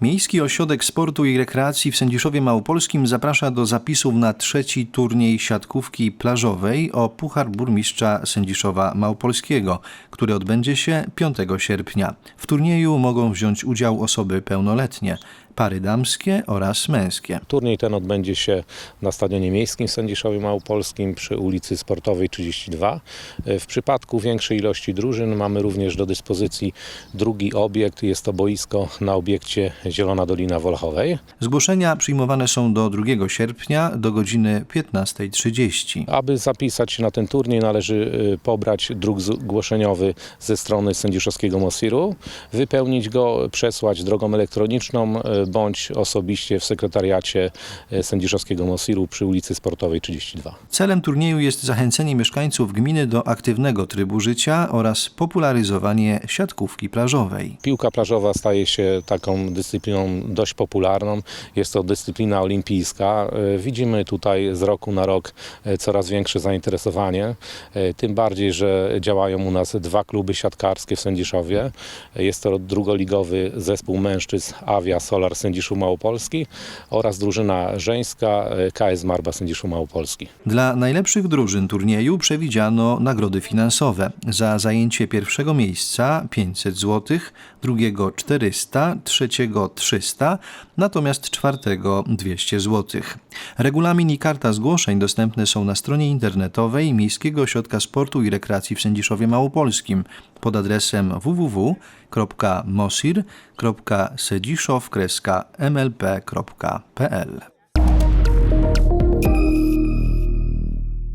Miejski Ośrodek Sportu i Rekreacji w Sędziszowie Małopolskim zaprasza do zapisów na trzeci turniej siatkówki plażowej o Puchar Burmistrza Sędziszowa Małopolskiego, który odbędzie się 5 sierpnia. W turnieju mogą wziąć udział osoby pełnoletnie, pary damskie oraz męskie. Turniej ten odbędzie się na Stadionie Miejskim w Sędziszowie Małopolskim przy ulicy Sportowej 32. W przypadku większej ilości drużyn mamy również do dyspozycji drugi obiekt. Jest to boisko na obiekcie Zielona Dolina Wolchowej. Zgłoszenia przyjmowane są do 2 sierpnia do godziny 15.30. Aby zapisać się na ten turniej należy y, pobrać druk zgłoszeniowy ze strony sędziszowskiego Mosiru, wypełnić go, przesłać drogą elektroniczną y, bądź osobiście w sekretariacie y, sędziszowskiego Mosiru przy ulicy Sportowej 32. Celem turnieju jest zachęcenie mieszkańców gminy do aktywnego trybu życia oraz popularyzowanie siatkówki plażowej. Piłka plażowa staje się taką dyscypliną dość popularną. Jest to dyscyplina olimpijska. E, Widzimy tutaj z roku na rok e, coraz większe zainteresowanie. E, Tym bardziej, że działają u nas dwa kluby siatkarskie w Sędziszowie. E, Jest to drugoligowy zespół mężczyzn Avia Solar Sędziszów Małopolski oraz drużyna żeńska e, KS Marba Sędziszów Małopolski. Dla najlepszych drużyn turnieju przewidziano nagrody finansowe. Za zajęcie pierwszego miejsca 500 zł, drugiego 400, trzeciego 300, natomiast czwartego 200 zł. Regulamin i karta zgłoszeń dostępne są na stronie internetowej Miejskiego Ośrodka Sportu i Rekreacji w Sędziszowie Małopolskim pod adresem www.mosir.sedziszow-mlp.pl